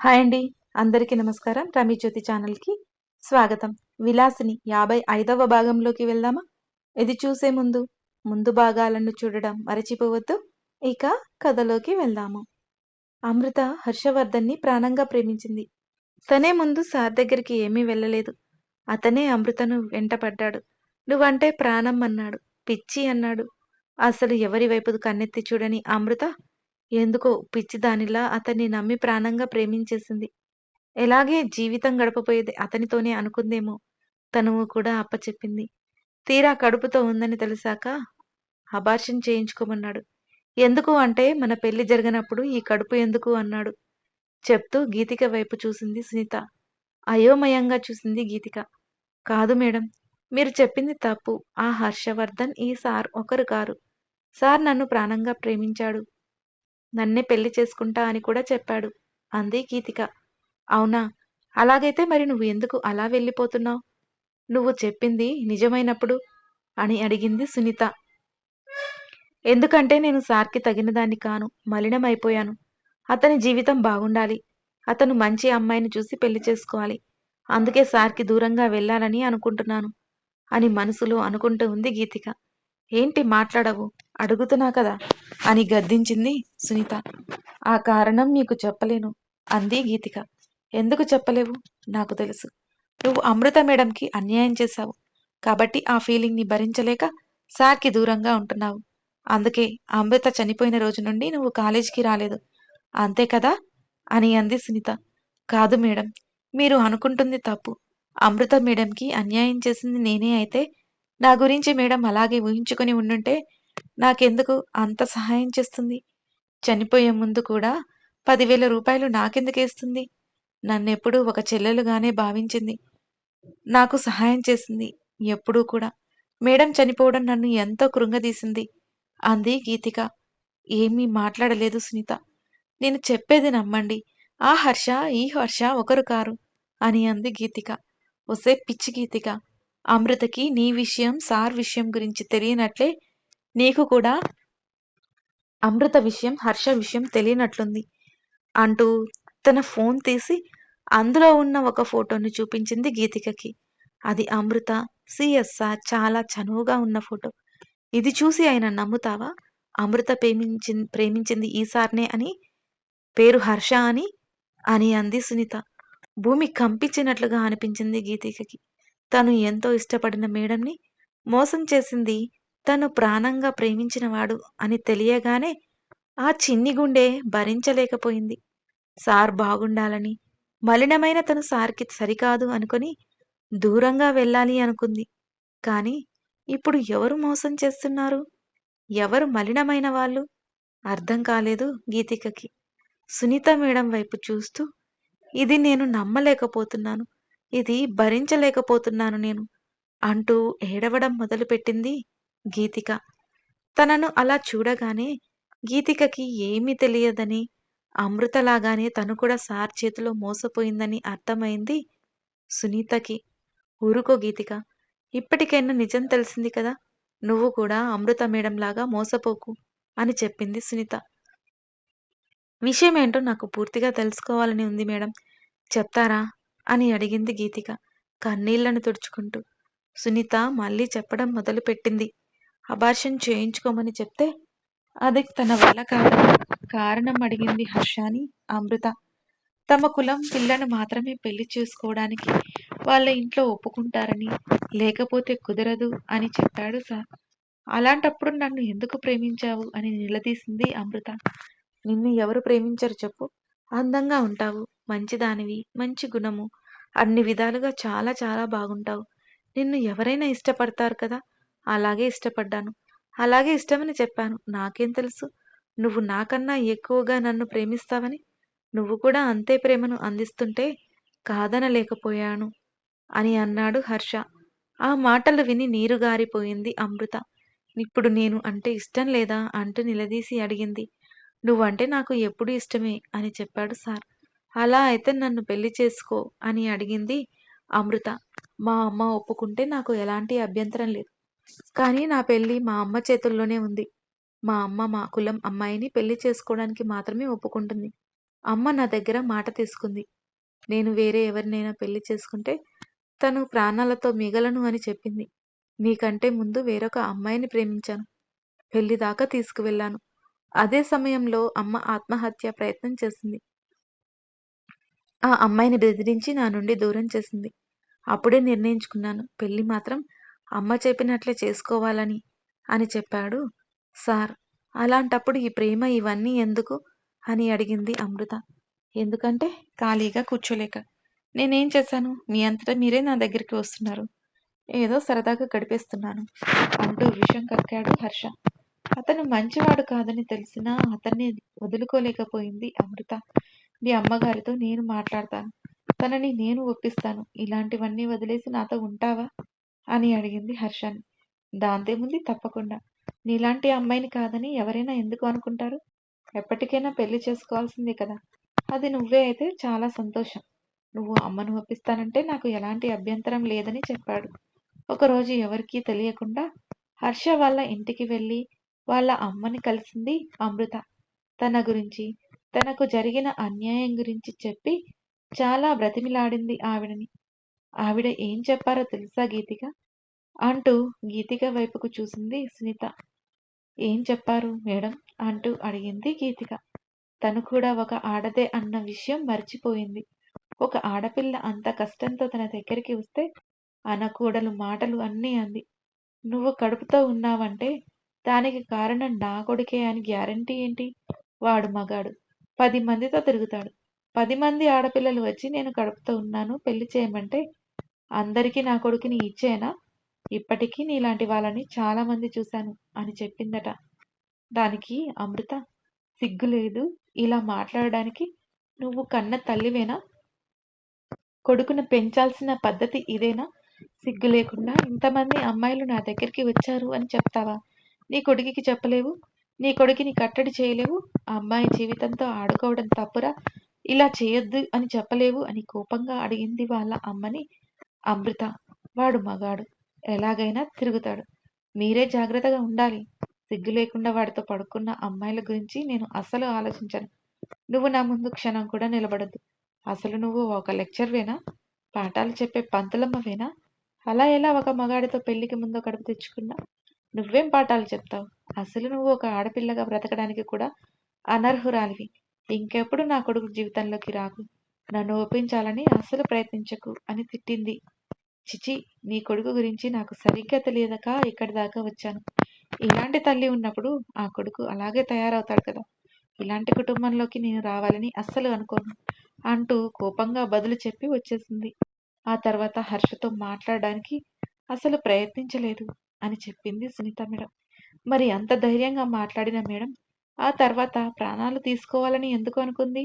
Hi అండి. అందరికీ నమస్కారం. రమి జ్యోతి ఛానల్కి స్వాగతం. విలాసిని యాభై ఐదవ భాగంలోకి వెళ్దామా? ఇది చూసే ముందు ముందు భాగాలను చూడడం మరచిపోవద్దు. ఇక కథలోకి వెళ్దాము. అమృత హర్షవర్ధన్ని ప్రాణంగా ప్రేమించింది. తనే ముందు సార్ దగ్గరికి ఏమీ వెళ్ళలేదు. అతనే అమృతను వెంటపడ్డాడు. నువ్వంటే ప్రాణం అన్నాడు. పిచ్చి అన్నాడు. అసలు ఎవరి వైపు కన్నెత్తి చూడని అమృత? ఎందుకో పిచ్చి దానిలా అతన్ని నమ్మి ప్రాణంగా ప్రేమించేసింది. ఎలాగే జీవితం గడపబోయేది అతనితోనే అనుకుందేమో తనువు కూడా అప్పచెప్పింది. తీరా కడుపుతో ఉందని తెలిసాక అబార్షన్ చేయించుకోమన్నాడు. ఎందుకు అంటే మన పెళ్ళి జరగనప్పుడు ఈ కడుపు ఎందుకు అన్నాడు. చెప్తూ గీతిక వైపు చూసింది సునీత. అయోమయంగా చూసింది గీతిక. కాదు మేడం మీరు చెప్పింది తప్పు. ఆ హర్షవర్ధన్ ఈ సార్ ఒకరు కారు. సార్ నన్ను ప్రాణంగా ప్రేమించాడు. నన్నే పెళ్ళి చేసుకుంటా అని కూడా చెప్పాడు. అంది గీతిక. అవునా? అలాగైతే మరి నువ్వు ఎందుకు అలా వెళ్ళిపోతున్నావు? నువ్వు చెప్పింది నిజమైనప్పుడు? అని అడిగింది సునీత. ఎందుకంటే నేను సార్కి తగిన దాన్ని కాను మలినమైపోయాను. అతని జీవితం బాగుండాలి. అతను మంచి అమ్మాయిని చూసి పెళ్ళి చేసుకోవాలి. అందుకే సార్కి దూరంగా వెళ్ళాలని అనుకుంటున్నాను. అని మనసులో అనుకుంటూ ఉంది గీతిక. ఏంటి మాట్లాడవు? అడుగుతున్నా కదా అని గద్దించింది సునీత. ఆ కారణం నీకు చెప్పలేను అంది గీతిక. ఎందుకు చెప్పలేవు? నాకు తెలుసు. నువ్వు అమృత మేడంకి అన్యాయం చేశావు. కాబట్టి ఆ ఫీలింగ్ని భరించలేక సార్కి దూరంగా ఉంటున్నావు. అందుకే అమృత చనిపోయిన రోజు నుండి నువ్వు కాలేజీకి రాలేదు. అంతే కదా? అని అంది సునీత. కాదు మేడం మీరు అనుకుంటుంది తప్పు. అమృత మేడంకి అన్యాయం చేసింది నేనే అయితే నా గురించి మేడం అలాగే ఊహించుకొని ఉండుంటే నాకెందుకు అంత సహాయం చేస్తుంది? చనిపోయే ముందు కూడా పదివేల రూపాయలు నాకెందుకేస్తుంది నన్నెప్పుడూ ఒక చెల్లెలుగానే భావించింది. నాకు సహాయం చేసింది ఎప్పుడూ కూడా. మేడం చనిపోవడం నన్ను ఎంతో కృంగదీసింది. అంది గీతిక. ఏమీ మాట్లాడలేదు సునీత. నేను చెప్పేది నమ్మండి. ఆ హర్ష ఈ హర్ష ఒకరు కారు అని అంది గీతిక. ఒసే పిచ్చి గీతిక. అమృతకి నీ విషయం సార్ విషయం గురించి తెలియనట్లే నీకు కూడా అమృత విషయం హర్ష విషయం తెలియనట్లుంది అంటూ తన ఫోన్ తీసి అందులో ఉన్న ఒక ఫోటోని చూపించింది గీతికకి. అది అమృత సిఎస్ఆర్ చాలా చనువుగా ఉన్న ఫోటో. ఇది చూసి ఆయన నమ్ముతావా? అమృత ప్రేమించి ప్రేమించింది ఈసార్నే అని? పేరు హర్ష అని? అని అంది సునీత. భూమి కంపించినట్లుగా అనిపించింది గీతికకి. తను ఎంతో ఇష్టపడిన మేడంని మోసం చేసింది తను ప్రాణంగా ప్రేమించినవాడు అని తెలియగానే ఆ చిన్ని గుండె భరించలేకపోయింది. సార్ బాగుండాలని మలినమైన తను సార్కి సరికాదు అనుకుని దూరంగా వెళ్ళాలి అనుకుంది. కానీ ఇప్పుడు ఎవరు మోసం చేస్తున్నారు? ఎవరు మలినమైన వాళ్ళు? అర్థం కాలేదు గీతికకి. సునీత మేడం వైపు చూస్తూ ఇది నేను నమ్మలేకపోతున్నాను. ఇది భరించలేకపోతున్నాను నేను అంటూ ఏడవడం మొదలుపెట్టింది గీతిక. తనను అలా చూడగానే గీతికకి ఏమీ తెలియదని అమృతలాగానే తను కూడా సార్ చేతిలో మోసపోయిందని అర్థమైంది సునీతకి. ఊరుకో గీతిక ఇప్పటికైనా నిజం తెలిసింది కదా నువ్వు కూడా అమృత మేడం లాగా మోసపోకు అని చెప్పింది సునీత. విషయం ఏంటో నాకు పూర్తిగా తెలుసుకోవాలని ఉంది మేడం చెప్తారా అని అడిగింది గీతిక కన్నీళ్ళను తుడుచుకుంటూ. సునీత మళ్ళీ చెప్పడం మొదలుపెట్టింది. అబార్షన్ చేయించుకోమని చెప్తే అది తన వల్ల కాదు. కారణం అడిగింది హర్షాని అమృత. తమ కులం పిల్లను మాత్రమే పెళ్ళి చేసుకోవడానికి వాళ్ళ ఇంట్లో ఒప్పుకుంటారని లేకపోతే కుదరదు అని చెప్పాడు సార్. అలాంటప్పుడు నన్ను ఎందుకు ప్రేమించావు అని నిలదీసింది అమృత. నిన్ను ఎవరు ప్రేమించరు చెప్పు. అందంగా ఉంటావు. మంచిదానివి మంచి గుణము. అన్ని విధాలుగా చాలా చాలా బాగుంటావు. నిన్ను ఎవరైనా ఇష్టపడతారు కదా? అలాగే ఇష్టపడ్డాను. అలాగే ఇష్టమని చెప్పాను. నాకేం తెలుసు? నువ్వు నాకన్నా ఎక్కువగా నన్ను ప్రేమిస్తావని? నువ్వు కూడా అంతే ప్రేమను అందిస్తుంటే కాదనలేకపోయాను అని అన్నాడు హర్ష. ఆ మాటలు విని నీరుగారిపోయింది అమృత. ఇప్పుడు నేను అంటే ఇష్టం లేదా? అంటూ నిలదీసి అడిగింది. నువ్వంటే నాకు ఎప్పుడు ఇష్టమే అని చెప్పాడు సార్. అలా అయితే నన్ను పెళ్ళి చేసుకో అని అడిగింది అమృత. మా అమ్మ ఒప్పుకుంటే నాకు ఎలాంటి అభ్యంతరం లేదు. కానీ నా పెళ్ళి మా అమ్మ చేతుల్లోనే ఉంది మా అమ్మ మా కులం అమ్మాయిని పెళ్ళి చేసుకోవడానికి మాత్రమే ఒప్పుకుంటుంది అమ్మ నా దగ్గర మాట తీసుకుంది. నేను వేరే ఎవరినైనా పెళ్ళి చేసుకుంటే తను ప్రాణాలతో మిగలను అని చెప్పింది. నీకంటే ముందు వేరొక అమ్మాయిని ప్రేమించాను. పెళ్ళి దాకా తీసుకువెళ్ళాను. అదే సమయంలో అమ్మ ఆత్మహత్య ప్రయత్నం చేసింది. ఆ అమ్మాయిని బెదిరించి నా నుండి దూరం చేసింది. అప్పుడే నిర్ణయించుకున్నాను పెళ్ళి మాత్రం అమ్మ చెప్పినట్లే చేసుకోవాలని అని చెప్పాడు సార్. అలాంటప్పుడు ఈ ప్రేమ ఇవన్నీ ఎందుకు? అని అడిగింది అమృత. ఎందుకంటే ఖాళీగా కూర్చోలేక. నేనేం చేశాను? మీ అంతటా మీరే నా దగ్గరికి వస్తున్నారు. ఏదో సరదాగా గడిపేస్తున్నాను అంటూ విషం కక్కాడు హర్ష. అతను మంచివాడు కాదని తెలిసినా అతన్ని వదులుకోలేకపోయింది అమృత. మీ అమ్మగారితో నేను మాట్లాడతాను. తనని నేను ఒప్పిస్తాను. ఇలాంటివన్నీ వదిలేసి నాతో ఉంటావా? అని అడిగింది హర్షని. దాంతేముంది తప్పకుండా. నీలాంటి అమ్మాయిని కాదని ఎవరైనా ఎందుకు అనుకుంటారు? ఎప్పటికైనా పెళ్ళి చేసుకోవాల్సిందే కదా! అది నువ్వే అయితే చాలా సంతోషం. నువ్వు అమ్మను ఒప్పిస్తానంటే నాకు ఎలాంటి అభ్యంతరం లేదని చెప్పాడు. ఒకరోజు ఎవరికీ తెలియకుండా హర్ష వాళ్ళ ఇంటికి వెళ్ళి వాళ్ళ అమ్మని కలిసింది అమృత. తన గురించి, తనకు జరిగిన అన్యాయం గురించి చెప్పి చాలా బ్రతిమిలాడింది ఆవిడని. ఆవిడ ఏం చెప్పారో తెలుసా గీతిక? అంటూ గీతిక వైపుకు చూసింది సునీత. ఏం చెప్పారు మేడం? అంటూ అడిగింది గీతిక. తను కూడా ఒక ఆడదే అన్న విషయం మర్చిపోయింది. ఒక ఆడపిల్ల అంత కష్టంతో తన దగ్గరికి వస్తే అనకూడలు మాటలు అన్నీ అంది. నువ్వు కడుపుతో ఉన్నావంటే దానికి కారణం నా కొడుకే అని గ్యారంటీ ఏంటి? వాడు మగాడు. పది మందితో తిరుగుతాడు. పది మంది ఆడపిల్లలు వచ్చి నేను కడుపుతో ఉన్నాను పెళ్ళి చేయమంటే అందరికీ నా కొడుకుని ఇచ్చేనా? ఇప్పటికీ నీలాంటి వాళ్ళని చాలామంది చూశాను అని చెప్పిందట. దానికి అమృత సిగ్గులేదు ఇలా మాట్లాడడానికి నువ్వు కన్న తల్లివేనా? కొడుకును పెంచాల్సిన పద్ధతి ఇదేనా? సిగ్గు లేకుండా ఇంతమంది అమ్మాయిలు నా దగ్గరికి వచ్చారు అని చెప్తావా? నీ కొడుకుకి చెప్పలేవు? నీ కొడుకుని కట్టడి చేయలేవు? ఆ అమ్మాయి జీవితంతో ఆడుకోవడం తప్పురా? ఇలా చేయొద్దు అని చెప్పలేవు అని కోపంగా అడిగింది వాళ్ళ అమ్మని అమృత. వాడు మగాడు. ఎలాగైనా తిరుగుతాడు. మీరే జాగ్రత్తగా ఉండాలి. సిగ్గు లేకుండా వాడితో పడుకున్న అమ్మాయిల గురించి నేను అసలు ఆలోచించను. నువ్వు నా ముందు క్షణం కూడా నిలబడద్దు అసలు నువ్వు ఒక లెక్చర్వేనా? పాఠాలు చెప్పే పంతులమ్మవేనా? అలా ఎలా ఒక మగాడితో పెళ్ళికి ముందు కడుపు తెచ్చుకున్నా? నువ్వేం పాఠాలు చెప్తావు? అసలు నువ్వు ఒక ఆడపిల్లగా బ్రతకడానికి కూడా అనర్హురాలివి. ఇంకెప్పుడు నా కొడుకు జీవితంలోకి రాకు. నన్ను ఒప్పించాలని అస్సలు ప్రయత్నించకు అని తిట్టింది. చిచి నీ కొడుకు గురించి నాకు సరిగ్గా తెలియదక ఇక్కడి దాకా వచ్చాను. ఇలాంటి తల్లి ఉన్నప్పుడు ఆ కొడుకు అలాగే తయారవుతాడు కదా! ఇలాంటి కుటుంబంలోకి నేను రావాలని అస్సలు అనుకోను అంటూ కోపంగా బదులు చెప్పి వచ్చేసింది. ఆ తర్వాత హర్షతో మాట్లాడడానికి అసలు ప్రయత్నించలేదు అని చెప్పింది సునీత మేడం. మరి అంత ధైర్యంగా మాట్లాడిన మేడం ఆ తర్వాత ప్రాణాలు తీసుకోవాలని ఎందుకు అనుకుంది?